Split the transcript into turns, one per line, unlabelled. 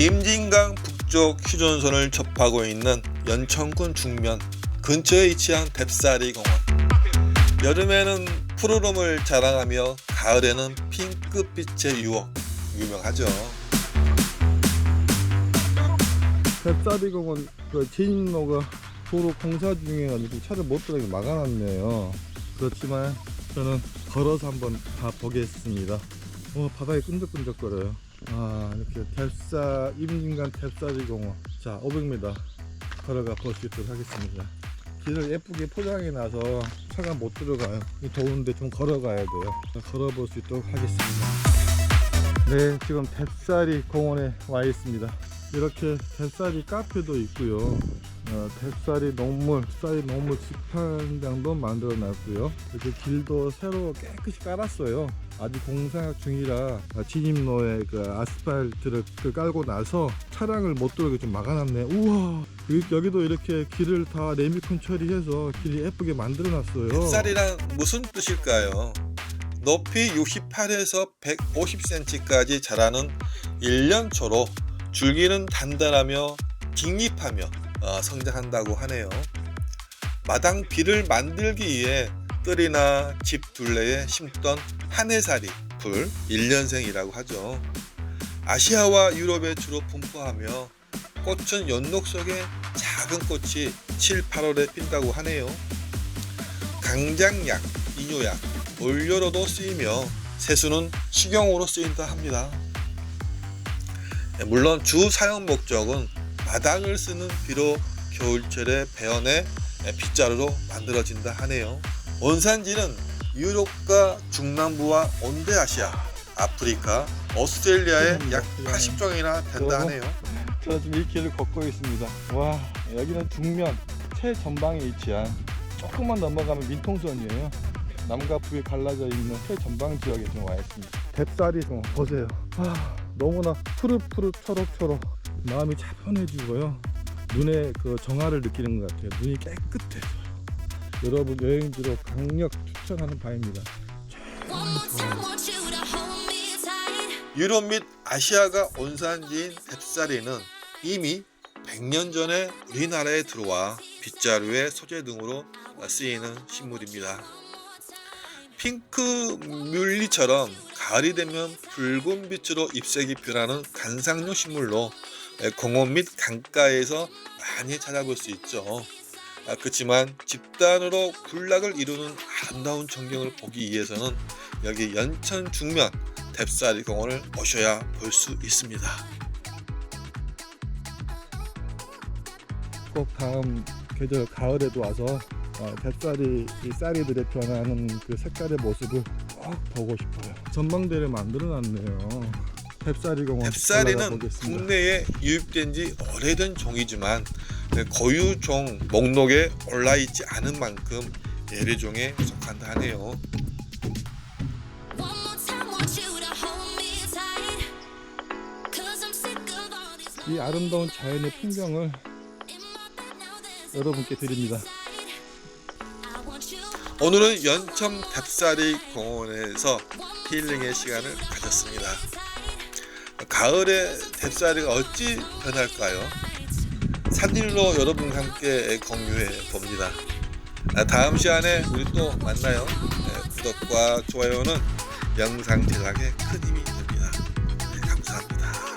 임진강 북쪽 휴전선을 접하고 있는 연천군 중면 근처에 위치한 뎁사리 공원. 여름에는 푸르름을 자랑하며 가을에는 핑크빛의 유혹 유명하죠.
뱃사리 공원 그 진입로가 도로 공사 중에 가지고 차를 못 들어가게 막아놨네요. 그렇지만 저는 걸어서 한번 가 보겠습니다. 어 바닥이 끈적끈적거려요. 아 이렇게 뎁사 임진강 뎁사리 공원 자 500m 걸어가 볼 수 있도록 하겠습니다. 길을 예쁘게 포장해 놔서 차가 못 들어가요. 이 더운데 좀 걸어가야 돼요. 걸어볼 수 있도록 하겠습니다. 네, 지금 뎁사리 공원에 와 있습니다. 이렇게 뎁사리 카페도 있고요. 어, 뎁사리 농물, 쌀이 농물 식판장도 만들어 놨고요. 이렇게 길도 새로 깨끗이 깔았어요. 아직 공사 중이라 진입로에 그 아스팔트를 그 깔고 나서 차량을 못 들어오게 좀 막아놨네. 우와, 여기, 여기도 이렇게 길을 다 레미콘 처리해서 길이 예쁘게 만들어 놨어요.
뱃살이란 무슨 뜻일까요? 높이 68에서 150cm까지 자라는 일년초로 줄기는 단단하며 직립하며 어, 성장한다고 하네요. 마당 비를 만들기 위해 뜰이나 집 둘레에 심던 한해살이 풀 1년생이라고 하죠. 아시아와 유럽에 주로 분포하며 꽃은 연록 속에 작은 꽃이 7, 8월에 핀다고 하네요. 강장약, 이뇨약, 올료로도 쓰이며 세수는 식용으로 쓰인다 합니다. 예, 물론 주 사용 목적은 마당을 쓰는 비로 겨울철에 배연의 빗자루로 만들어진다 하네요. 원산지는 유럽과 중남부와 온대아시아, 아프리카, 오스트레일리아의 약 80종이나 된다 하네요.
저 지금 이 길을 걷고 있습니다. 와, 여기는 중면 최전방에 위치한 조금만 넘어가면 민통선이에요. 남과 북에 갈라져 있는 최전방 지역에 지금 와 있습니다. 뎁사리 좀 보세요. 아, 너무나 푸릇푸릇 초록초록 마음이 차분해지고요. 눈에 그 정화를 느끼는 것 같아요. 눈이 깨끗해져요. 여러분 여행지로 강력 추천하는 바입니다.
유럽 및 아시아가 원산지인 뎁사리는 이미 100년 전에 우리나라에 들어와 빗자루의 소재 등으로 쓰이는 식물입니다. 핑크 뮬리처럼 가을이 되면 붉은 빛으로 잎색이 변하는 관상용 식물로 공원 및 강가에서 많이 찾아볼 수 있죠. 아, 그렇지만 집단으로 군락을 이루는 아름다운 전경을 보기 위해서는 여기 연천 중면 뎁사리 공원을 오셔야 볼 수 있습니다.
꼭 다음 계절 가을에도 와서 어, 뱃살이 이 쌀이들의 변하는 그 색깔의 모습을 꼭 보고 싶어요. 전망대를 만들어 놨네요. 뱃살이 공원 올라가
뎁사리는
보겠습니다.
국내에 유입된 지 오래된 종이지만 고유종 목록에 올라 있지 않은 만큼 예외종에 속한다 하네요.
이 아름다운 자연의 풍경을 여러분께 드립니다.
오늘은 연천 뎁사리 공원에서 힐링의 시간을 가졌습니다. 가을에 뎁사리가 어찌 변할까요? 산일로 여러분과 함께 공유해 봅니다. 아, 다음 시간에 우리 또 만나요. 네, 구독과 좋아요는 영상 제작에 큰 힘이 됩니다. 네, 감사합니다.